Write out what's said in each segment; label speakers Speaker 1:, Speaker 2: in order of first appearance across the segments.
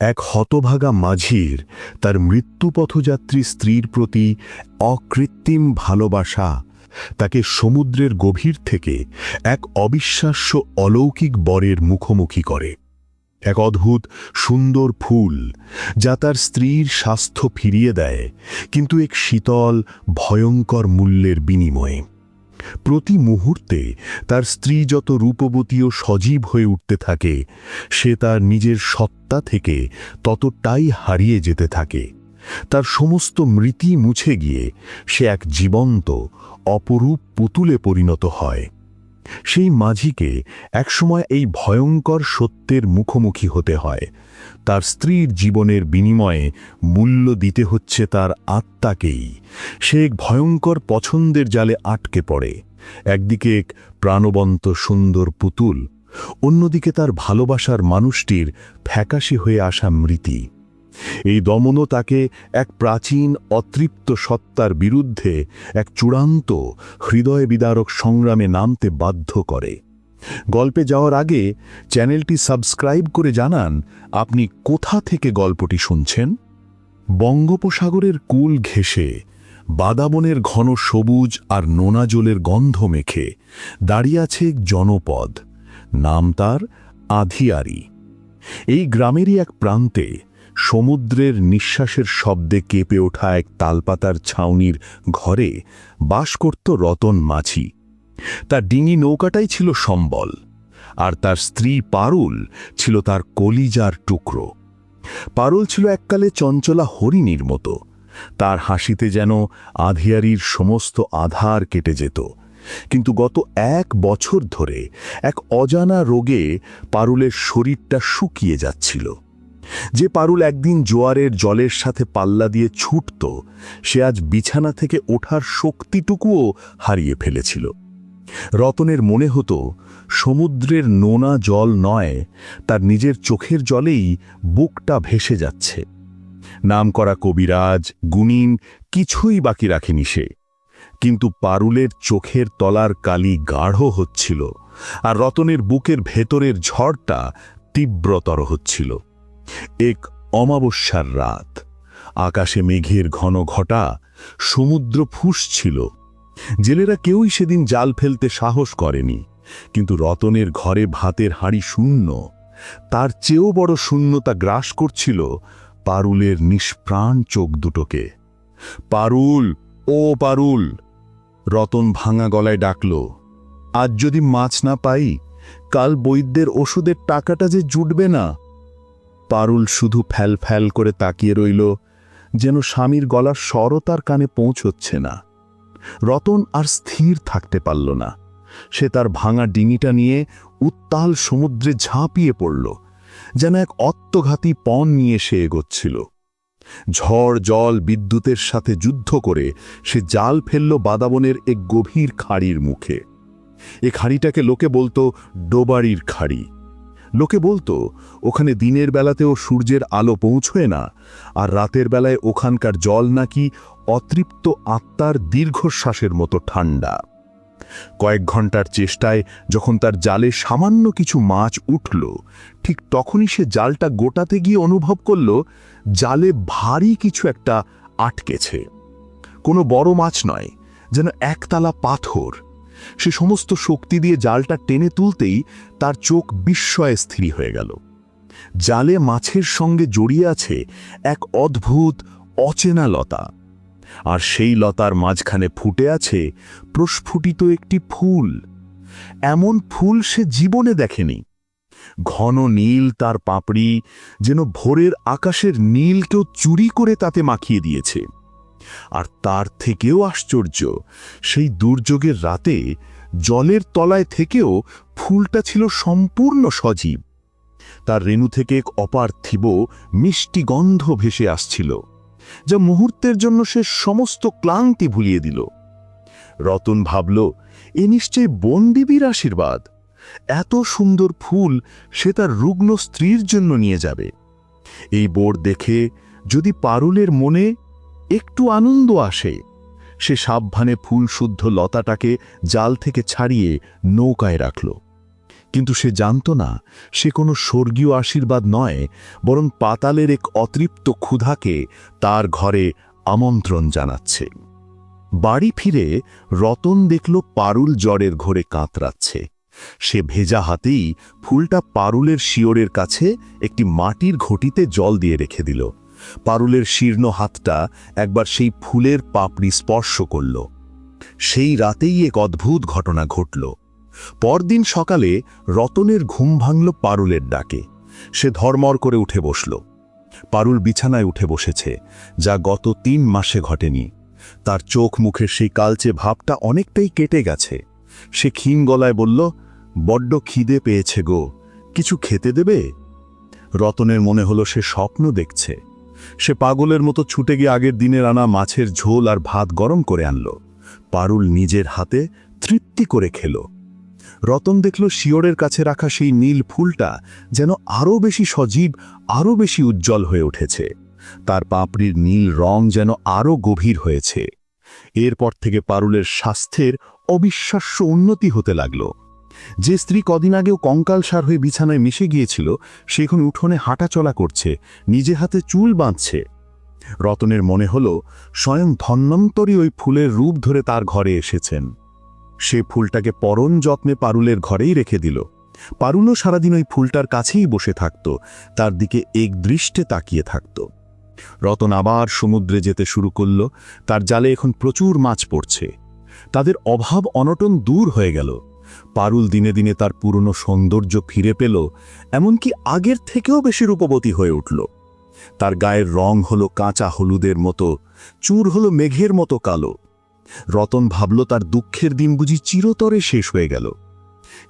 Speaker 1: এক হতভাগা মাঝির তার মৃত্যুপথযাত্রী স্ত্রীর প্রতি অকৃত্রিম ভালোবাসা তাকে সমুদ্রের গভীর থেকে এক অবিশ্বাস্য অলৌকিক বরের মুখোমুখি করে। এক অদ্ভুত, সুন্দর ফুল যা তার স্ত্রীর স্বাস্থ্য ফিরিয়ে দেয়, কিন্তু এক শীতল, ভয়ঙ্কর মূল্যের বিনিময়ে। প্রতি মুহূর্তে তার স্ত্রী যত রূপবতী ও সজীব হয়ে উঠতে থাকে, সে তার নিজের সত্তা থেকে ততটাই হারিয়ে যেতে থাকে। তার সমস্ত মৃতি মুছে গিয়ে সে এক জীবন্ত, অপরূপ পুতুলে পরিণত হয়। সেই মাঝিকে একসময় এই ভয়ঙ্কর সত্যের মুখোমুখি হতে হয়। তার স্ত্রীর জীবনের বিনিময়ে মূল্য দিতে হচ্ছে তার আত্মাকেই। সে এক ভয়ঙ্কর পছন্দের জালে আটকে পড়ে। একদিকে এক প্রাণবন্ত সুন্দর পুতুল, অন্যদিকে তার ভালোবাসার মানুষটির ফ্যাকাশি হয়ে আসা মৃতি। এই দমনও তাকে এক প্রাচীন অতৃপ্ত সত্তার বিরুদ্ধে এক চূড়ান্ত হৃদয় বিদারক সংগ্রামে নামতে বাধ্য করে। গল্পে যাওয়ার আগে চ্যানেলটি সাবস্ক্রাইব করে জানান, আপনি কোথা থেকে গল্পটি শুনছেন? বঙ্গোপসাগরের কুল ঘেঁষে, বাদাবনের ঘন সবুজ আর নোনা জলের গন্ধ মেখে দাঁড়িয়ে আছে জনপদ, নাম তার আধিয়ারি। এই গ্রামেরই এক প্রান্তে সমুদ্রের নিঃশ্বাসের শব্দে কেঁপে ওঠা এক তালপাতার ছাউনির ঘরে বাস করত রতন মাঝি। তার ডিঙি নৌকাটাই ছিল সম্বল, আর তার স্ত্রী পারুল ছিল তার কলিজার টুকরো। পারুল ছিল এককালে চঞ্চলা হরিণীর মতো। তার হাসিতে যেন আধিয়ারির সমস্ত আধার কেটে যেত। কিন্তু গত এক বছর ধরে এক অজানা রোগে পারুলের শরীরটা শুকিয়ে যাচ্ছিল। যে পারুল একদিন জোয়ারের জলের সাথে পাল্লা দিয়ে ছুটত, সে আজ বিছানা থেকে ওঠার শক্তিটুকুও হারিয়ে ফেলেছিল। রতনের মনে হতো, সমুদ্রের নোনা জল নয়, তার নিজের চোখের জলেই বুকটা ভেসে যাচ্ছে। নামকরা কবিরাজ, গুণিন, কিছুই বাকি রাখেনি সে। কিন্তু পারুলের চোখের তলার কালি গাঢ় হচ্ছিল, আর রতনের বুকের ভেতরের ঝড়টা তীব্রতর হচ্ছিল। এক অমাবস্যার রাত। আকাশে মেঘের ঘন ঘটা সমুদ্র ফুসছিল। জেলেরা কেউই সেদিন জাল ফেলতে সাহস করেনি, কিন্তু রতনের ঘরে ভাতের হাঁড়ি শূন্য। তার চেয়েও বড় শূন্যতা গ্রাস করছিল পারুলের নিষ্প্রাণ চোখ দুটোকে। পারুল, ও পারুল! রতন ভাঙা গলায় ডাকল, আজ যদি মাছ না পাই, কাল বৈদ্যের ওষুধের টাকাটা যে জুটবে না? পারুল শুধু ফ্যাল ফ্যাল করে তাকিয়ে রইল, যেন স্বামীর গলার স্বরও তার কানে পৌঁছচ্ছে না। রতন আর স্থির থাকতে পারল না। সে তার ভাঙা ডিঙিটা নিয়ে উত্তাল সমুদ্রে ঝাঁপিয়ে পড়ল, যেন এক অত্মঘাতী পণ নিয়ে সে এগোচ্ছিল। ঝড়, জল, বিদ্যুতের সাথে যুদ্ধ করে সে জাল ফেলল বাদাবনের এক গভীর খাড়ির মুখে। এ খাড়িটাকে লোকে বলতো ডোবাড়ির খাড়ি। লোকে বলতো, ওখানে দিনের বেলাতেও সূর্যের আলো পৌঁছয় না, আর রাতের বেলায় ওখানকার জল নাকি অতৃপ্ত আত্মার দীর্ঘশ্বাসের মতো ঠান্ডা কয়েক ঘণ্টার চেষ্টায় যখন তার জালে সামান্য কিছু মাছ উঠল, ঠিক তখনই সে জালটা গোটাতে গিয়ে অনুভব করল, জালে ভারী কিছু একটা আটকেছে। কোনো বড় মাছ নয়, যেন একতলা পাথর সে সমস্ত শক্তি দিয়ে জালটা টেনে তুলতেই তার চোখ বিস্ময়ে স্থির হয়ে গেল। জালে মাছের সঙ্গে জড়িয়ে আছে এক অদ্ভুত, অচেনা লতা। আর সেই লতার মাঝখানে ফুটে আছে প্রস্ফুটিত একটি ফুল। এমন ফুল সে জীবনে দেখেনি। ঘন নীল তার পাপড়ি যেন ভোরের আকাশের নীলকেও চুরি করে তাতে মাখিয়ে দিয়েছে। আর তার থেকেও আশ্চর্য, সেই দুর্যোগের রাতে জলের তলায় থেকেও ফুলটা ছিল সম্পূর্ণ সজীব। তার রেণু থেকে এক অপার্থিব মিষ্টি গন্ধ ভেসে আসছিল, যা মুহূর্তের জন্য সে সমস্ত ক্লান্তি ভুলিয়ে দিল। রতন ভাবল, এ নিশ্চয় বনদেবীর আশীর্বাদ। এত সুন্দর ফুল সে তার রুগ্ন স্ত্রীর জন্য নিয়ে যাবে। এই বোর্ড দেখে যদি পারুলের মনে একটু আনন্দ আসে। সে সাবধানে ফুলশুদ্ধ লতাটাকে জাল থেকে ছাড়িয়ে নৌকায় রাখল। কিন্তু সে জানত না, সে কোনো স্বর্গীয় আশীর্বাদ নয়, বরং পাতালের এক অতৃপ্ত ক্ষুধাকে তার ঘরে আমন্ত্রণ জানাচ্ছে। বাড়ি ফিরে রতন দেখল পারুল জ্বরের ঘোরে কাঁতরাচ্ছে। সে ভেজা হাতেই ফুলটা পারুলের শিওরের কাছে একটি মাটির ঘটিতে জল দিয়ে রেখে দিল। পারুলের শীর্ণ হাতটা একবার সেই ফুলের পাপড়ি স্পর্শ করল। সেই রাতেই এক অদ্ভুত ঘটনা ঘটল। পরদিন সকালে রতনের ঘুম ভাঙল পারুলের ডাকে। সে ধর্মর করে উঠে বসল। পারুল বিছানায় উঠে বসেছে, যা গত তিন মাসে ঘটেনি। তার চোখ মুখের সেই কালচে ভাবটা অনেকটাই কেটে গেছে। সে ক্ষীণ গলায় বলল, বড্ড খিদে পেয়েছে গো, কিছু খেতে দেবে? রতনের মনে হলো সে স্বপ্ন দেখছে। সে পাগলের মতো ছুটে গিয়ে আগের দিনের আনা মাছের ঝোল আর ভাত গরম করে আনল। পারুল নিজের হাতে তৃপ্তি করে খেল। রতন দেখল শিওরের কাছে রাখা সেই নীল ফুলটা যেন আরও বেশি সজীব আরও বেশি উজ্জ্বল হয়ে উঠেছে। তার পাপড়ির নীল রং যেন আরও গভীর হয়েছে। এরপর থেকে পারুলের স্বাস্থ্যের অবিশ্বাস্য উন্নতি হতে লাগল। যে স্ত্রী কদিন আগেও কঙ্কাল সার হয়ে বিছানায় মিশে গিয়েছিল, সে এখন উঠোনে হাঁটাচলা করছে, নিজে হাতে চুল বাঁধছে। রতনের মনে হল, স্বয়ং ধন্বন্তরী ওই ফুলের রূপ ধরে তার ঘরে এসেছেন। সে ফুলটাকে পরন যত্নে পারুলের ঘরেই রেখে দিল। পারুলও সারাদিন ওই ফুলটার কাছেই বসে থাকত, তার দিকে এক দৃষ্টে তাকিয়ে থাকত। রতন আবার সমুদ্রে যেতে শুরু করল, তার জালে এখন প্রচুর মাছ পড়ছে। তাদের অভাব অনটন দূর হয়ে গেল। পারুল দিনে দিনে তার পুরনো সৌন্দর্য ফিরে পেল, এমনকি আগের থেকেও বেশি রূপবতী হয়ে উঠল। তার গায়ের রং হলো কাঁচা হলুদের মতো, চুর হলো মেঘের মতো কালো। রতন ভাবল তার দুঃখের দিন বুঝি চিরতরে শেষ হয়ে গেল।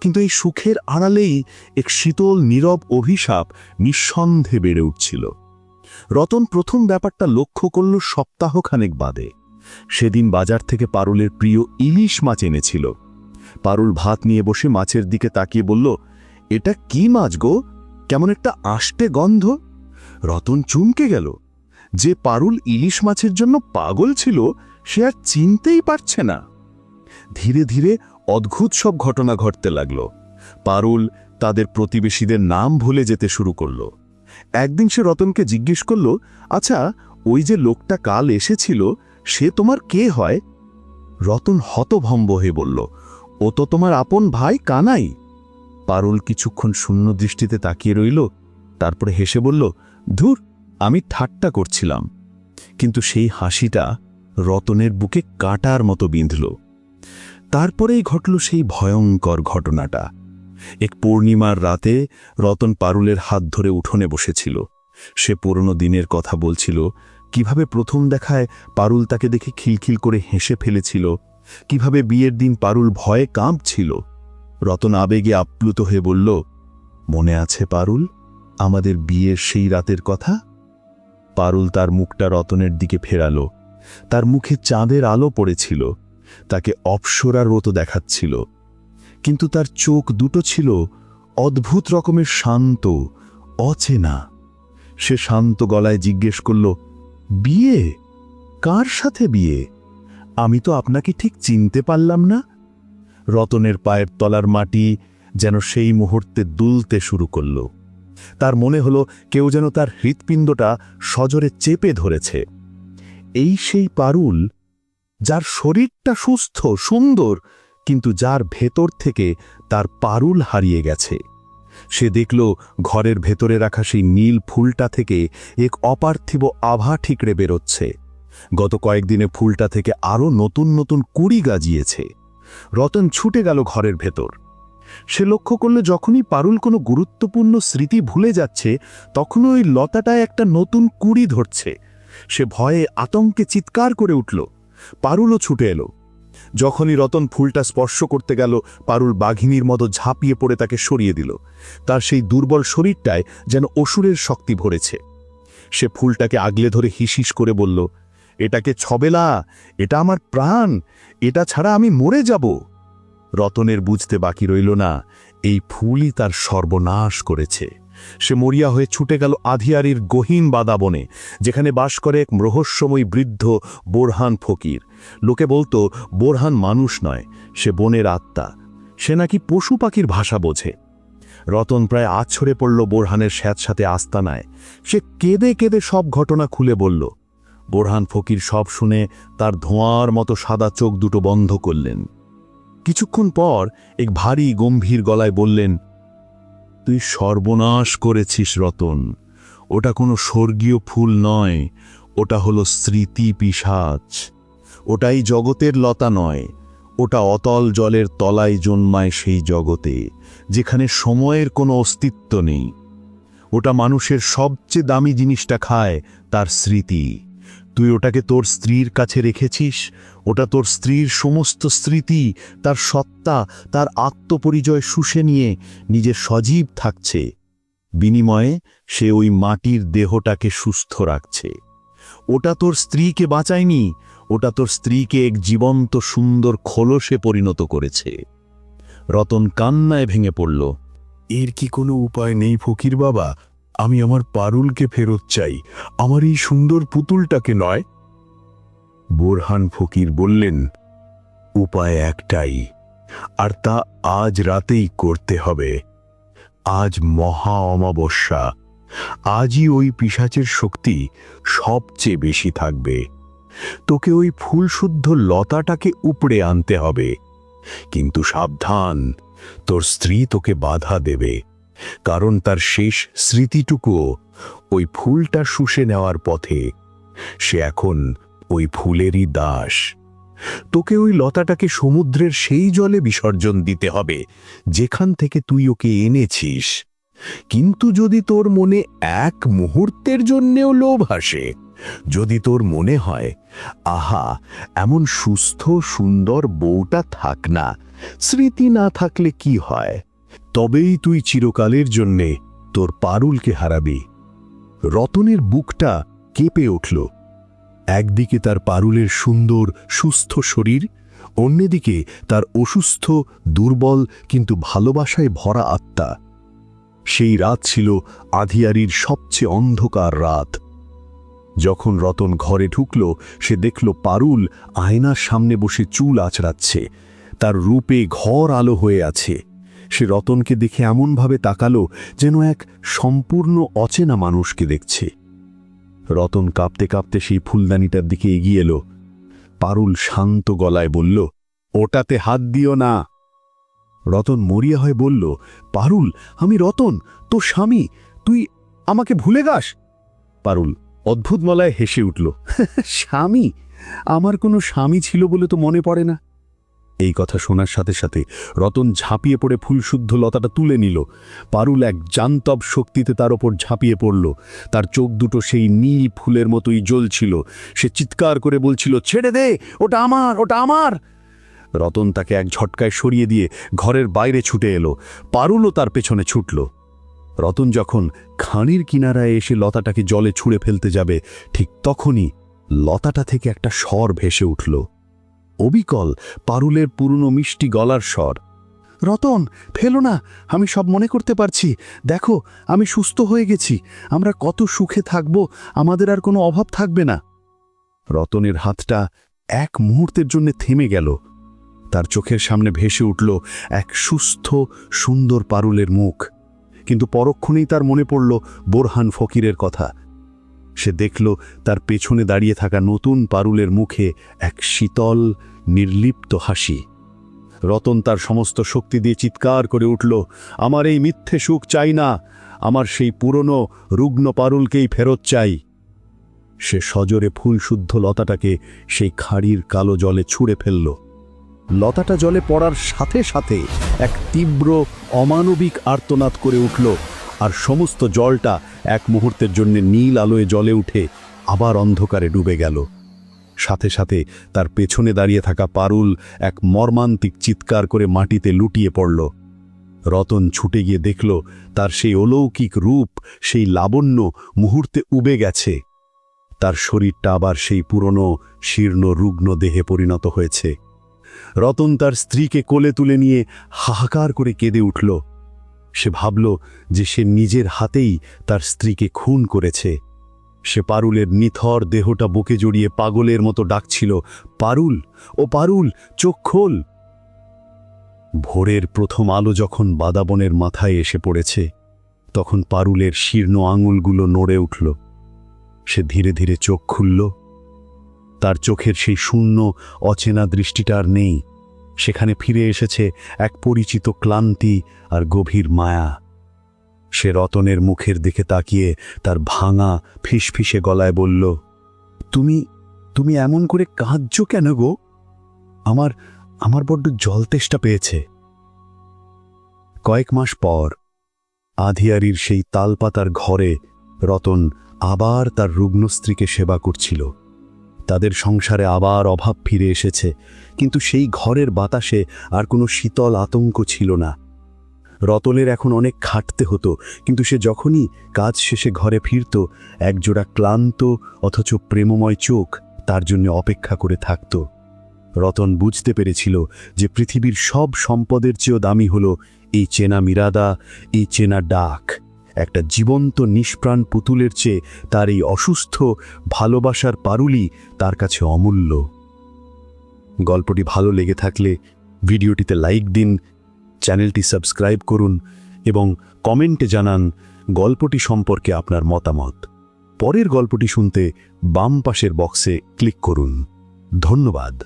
Speaker 1: কিন্তু এই সুখের আড়ালেই এক শীতল নীরব অভিশাপ নিঃসন্দেহে বেড়ে উঠছিল। রতন প্রথম ব্যাপারটা লক্ষ্য করল সপ্তাহখানেক বাদে। সেদিন বাজার থেকে পারুলের প্রিয় ইলিশ মাছ এনেছিল। পারুল ভাত নিয়ে বসে মাছের দিকে তাকিয়ে বলল, এটা কি মাছ গো? কেমন একটা আষ্টে গন্ধ? রতন চুমকে গেল। যে পারুল ইলিশ মাছের জন্য পাগল ছিল, সে আর চিনতেই পারছে না। ধীরে ধীরে অদ্ভুত সব ঘটনা ঘটতে লাগল। পারুল তাদের প্রতিবেশীদের নাম ভুলে যেতে শুরু করল। একদিন সে রতনকে জিজ্ঞেস করল আচ্ছা ওই যে লোকটা কাল এসেছিল, সে তোমার কে হয়? রতন হতভম্ব হয়ে বলল ও তো তোমার আপন ভাই কানাই। পারুল কিছুক্ষণ শূন্য দৃষ্টিতে তাকিয়ে রইল, তারপরে হেসে বলল, ধুর, আমি ঠাট্টা করছিলাম। কিন্তু সেই হাসিটা রতনের বুকে কাটার মতো বিঁধল। তারপরেই ঘটল সেই ভয়ঙ্কর ঘটনাটা। এক পূর্ণিমার রাতে রতন পারুলের হাত ধরে উঠোনে বসেছিল। সে পুরনো দিনের কথা বলছিল, কীভাবে প্রথম দেখায় পারুল তাকে দেখে খিলখিল করে হেসে ফেলেছিল কীভাবে বিয়ের দিন পারুল ভয়ে কাঁপছিল। রতন আবেগে আপ্লুত হয়ে বলল, মনে আছে পারুল? আমাদের বিয়ের সেই রাতের কথা? পারুল তার মুখটা রতনের দিকে ফেরালো। তার মুখে চাঁদের আলো পড়েছিল। তাকে অপসরার মতো দেখাচ্ছিল। কিন্তু তার চোখ দুটো ছিল অদ্ভুত রকমের শান্ত, অচেনা। সে শান্ত গলায় জিজ্ঞেস করল, বিয়ে? কার সাথে বিয়ে? আমি তো আপনাকে ঠিক চিনতে পারলাম না। রতনের পায়ের তলার মাটি যেন সেই মুহূর্তে দুলতে শুরু করল। তার মনে হলো কেউ যেন তার হৃৎপিণ্ডটা সজরে চেপে ধরেছে। এই সেই পারুল, যার শরীরটা সুস্থ, সুন্দর, কিন্তু যার ভেতর থেকে তার পারুল হারিয়ে গেছে। সে দেখল ঘরের ভেতরে রাখা সেই নীল ফুলটা থেকে এক অপার্থিব আভা ঠিকরে বেরোচ্ছে। গত কয়েকদিনে ফুলটা থেকে আরও নতুন নতুন কুড়ি গাজিয়েছে। রতন ছুটে গেল ঘরের ভেতর। সে লক্ষ্য করলে যখনই পারুল কোনো গুরুত্বপূর্ণ স্মৃতি ভুলে যাচ্ছে তখনও ওই লতাটায় একটা নতুন কুড়ি ধরছে। সে ভয়ে আতঙ্কে চিৎকার করে উঠল। পারুলও ছুটে এলো। যখনই রতন ফুলটা স্পর্শ করতে গেল, পারুল বাঘিনীর মতো ঝাঁপিয়ে পড়ে তাকে সরিয়ে দিল। তার সেই দুর্বল শরীরটায় যেন অসুরের শক্তি ভরেছে। সে ফুলটাকে আগলে ধরে হিসিস করে বলল এটাকে ছবেলা, এটা আমার প্রাণ, এটা ছাড়া আমি মরে যাব। রতনের বুঝতে বাকি রইল না, এই ফুলই তার সর্বনাশ করেছে। সে মরিয়া হয়ে ছুটে গেল আধিয়ারির গহীন বাদাবনে যেখানে বাস করে এক রহস্যময় বৃদ্ধ বোরহান ফকির। লোকে বলতো, বোরহান মানুষ নয়, সে বনের আত্মা। সে নাকি পশু পাখির ভাষা বোঝে। রতন প্রায় আছড়ে পড়ল বোরহানের স্যাঁতসাথে আস্তানায়। সে কেঁদে কেঁদে সব ঘটনা খুলে বলল বোরহান ফকির সব শুনে তার ধোঁয়ার মতো সাদা চোখ দুটো বন্ধ করলেন। কিছুক্ষণ পর এক ভারী গম্ভীর গলায় বললেন, তুই সর্বনাশ করেছিস রতন। ওটা কোনো স্বর্গীয় ফুল নয়, ওটা হলো স্মৃতি পিসাচ ওটাই জগতের লতা নয়, ওটা অতল জলের তলায় জন্মায় সেই জগতে, যেখানে সময়ের কোনো অস্তিত্ব নেই। ওটা মানুষের সবচেয়ে দামি জিনিসটা খায় তার স্মৃতি। তুই ওটাকে তোর স্ত্রীর কাছে রেখেছিস? ওটা তোর স্ত্রীর সমস্ত স্মৃতি, তার সত্তা, তার আত্মপরিচয় শুষে নিয়ে নিজের সজীব থাকছে। বিনিময়ে সে ওই মাটির দেহটাকে সুস্থ রাখছে। ওটা তোর স্ত্রীকে বাঁচায়নি, ওটা তোর স্ত্রীকে এক জীবন্ত, সুন্দর খোলসে পরিণত করেছে। রতন কান্নায় ভেঙে পড়ল। এর কি কোনো উপায় নেই ফকির বাবা? আমি আমার পারুলকে ফেরত চাই। আমার এই সুন্দর পুতুলটাকে নয়। বোরহান ফকির বললেন, উপায় একটাই, আর তা আজ রাতেই করতে হবে। আজ মহা অমাবস্যা। আজই ওই পিসাচের শক্তি সবচেয়ে বেশি থাকবে। তোকে ওই ফুলশুদ্ধ লতাটাকে উপড়ে আনতে হবে। কিন্তু সাবধান, তোর স্ত্রী তোকে বাধা দেবে। কারণ তার শেষ স্মৃতিটুকুও ওই ফুলটা শুষে নেওয়ার পথে। সে এখন ওই ফুলেরই দাস। তোকে ওই লতাটাকে সমুদ্রের সেই জলে বিসর্জন দিতে হবে, যেখান থেকে তুই ওকে এনেছিস। কিন্তু যদি তোর মনে এক মুহূর্তের জন্যেও লোভ আসে, যদি তোর মনে হয়, আহা, এমন সুস্থ সুন্দর বউটা থাক না, স্মৃতি না থাকলে কি হয়? তবেই তুই চিরকালের জন্যে তোর পারুলকে হারাবি। রতনের বুকটা কেঁপে উঠল। একদিকে তার পারুলের সুন্দর, সুস্থ শরীর, অন্যদিকে তার অসুস্থ, দুর্বল, কিন্তু ভালোবাসায় ভরা আত্মা। সেই রাত ছিল আধিয়ারির সবচেয়ে অন্ধকার রাত। যখন রতন ঘরে ঢুকল, সে দেখল পারুল আয়নার সামনে বসে চুল আঁচড়াচ্ছে। তার রূপে ঘর আলো হয়ে আছে। সে রতনকে দেখে এমনভাবে তাকালো যেন এক সম্পূর্ণ অচেনা মানুষকে দেখছে। রতন কাঁপতে কাঁপতে সেই ফুলদানিটার দিকে এগিয়ে এলো। পারুল শান্ত গলায় বলল, ওটাতে হাত দিও না। রতন মরিয়া হয়ে বলল, পারুল, আমি রতন তো স্বামী, তুই আমাকে ভুলে গাস পারুল অদ্ভুত মলায় হেসে উঠল, স্বামী, আমার কোনো স্বামী ছিল বলে তো মনে পড়ে না। এই কথা শোনার সাথে সাথে রতন ঝাঁপিয়ে পড়ে ফুলশুদ্ধ লতাটা তুলে নিল। পারুল এক জান্তব শক্তিতে তার ওপর ঝাঁপিয়ে পড়ল। তার চোখ দুটো সেই নীল ফুলের মতোই জ্বলছিল। সে চিৎকার করে বলছিল, ছেড়ে দে! ওটা আমার! ওটা আমার! রতন তাকে এক ঝটকায় সরিয়ে দিয়ে ঘরের বাইরে ছুটে এলো। পারুলও তার পেছনে ছুটল। রতন যখন খানির কিনারায় এসে লতাটাকে জলে ছুঁড়ে ফেলতে যাবে, ঠিক তখনই লতাটা থেকে একটা স্বর ভেসে উঠল। অবিকল পারুলের পুরনো মিষ্টি গলার স্বর। রতন, ফেলো না, আমি সব মনে করতে পারছি। দেখো, আমি সুস্থ হয়ে গেছি। আমরা কত সুখে থাকব, আমাদের আর কোনো অভাব থাকবে না। রতনের হাতটা এক মুহূর্তের জন্য থেমে গেল। তার চোখের সামনে ভেসে উঠল এক সুস্থ, সুন্দর পারুলের মুখ। কিন্তু পরক্ষণেই তার মনে পড়ল বোরহান ফকিরের কথা। সে দেখল তার পেছনে দাঁড়িয়ে থাকা নতুন পারুলের মুখে এক শীতল, নির্লিপ্ত হাসি। রতন তার সমস্ত শক্তি দিয়ে চিৎকার করে উঠল, আমার এই মিথ্যে সুখ চাই না, আমার সেই পুরনো, রুগ্ন পারুলকেই ফেরত চাই। সে সজোরে ফুলশুদ্ধ লতাটাকে সেই খাড়ির কালো জলে ছুঁড়ে ফেলল। লতাটা জলে পড়ার সাথে সাথে এক তীব্র, অমানবিক আর্তনাদ করে উঠল, আর সমস্ত জলটা এক মুহূর্তের জন্য নীল আলোয় জলে উঠে আবার অন্ধকারে ডুবে গেল। সাথে সাথে তার পেছনে দাঁড়িয়ে থাকা পারুল এক মর্মান্তিক চিৎকার করে মাটিতে লুটিয়ে পড়ল। রতন ছুটে গিয়ে দেখল, তার সেই অলৌকিক রূপ, সেই লাবণ্য মুহূর্তে উবে গেছে। তার শরীরটা আবার সেই পুরনো, শীর্ণ, রুগ্ন দেহে পরিণত হয়েছে। রতন তার স্ত্রীকে কোলে তুলে নিয়ে হাহাকার করে কেঁদে উঠল। সে ভাবল যে সে নিজের হাতেই তার স্ত্রীকে খুন করেছে। সে পারুলের নিথর দেহটা বুকে জড়িয়ে পাগলের মতো ডাকছিল, পারুল, ও পারুল, চোখ খোল!
Speaker 2: ভোরের প্রথম আলো যখন বাদাবনের মাথায় এসে পড়েছে, তখন পারুলের শীর্ণ আঙুলগুলো নড়ে উঠল। সে ধীরে ধীরে চোখ খুলল। তার চোখের সেই শূন্য, অচেনা দৃষ্টিটা আর নেই। সেখানে ফিরে এসেছে এক পরিচিত ক্লান্তি আর গভীর মায়া। সে রতনের মুখের দিকে তাকিয়ে তার ভাঙা, ফিসফিসে গলায় বলল, তুমি তুমি এমন করে কাঁদছ কেন গো? আমার আমার বড্ড জল তেষ্টা পেয়েছে। কয়েক মাস পর, আধিয়ারির সেই তালপাতার ঘরে রতন আবার তার রুগ্ন স্ত্রীকে সেবা করছিল। তাদের সংসারে আবার অভাব ফিরে এসেছে, কিন্তু সেই ঘরের বাতাসে আর কোনো শীতল আতঙ্ক ছিল না। রতনের এখন অনেক খাটতে হতো, কিন্তু সে যখনই কাজ শেষে ঘরে ফিরত, একজোড়া ক্লান্ত অথচ প্রেমময় চোখ তার জন্য অপেক্ষা করে থাকত। রতন বুঝতে পেরেছিল যে পৃথিবীর সব সম্পদের চেয়েও দামি হল এই চেনা মিরাদা, এই চেনা ডাক। একটা জীবন্ত নিষ্প্রাণ পুতুলের চেয়ে তার এই অসুস্থ, ভালোবাসার পারুলি তার কাছে অমূল্য। গল্পটি ভালো লেগে থাকলে ভিডিওটিতে লাইক দিন, চ্যানেলটি সাবস্ক্রাইব করুন এবং কমেন্টে জানান গল্পটি সম্পর্কে আপনার মতামত। পরের গল্পটি শুনতে বাম পাশের বক্সে ক্লিক করুন। ধন্যবাদ।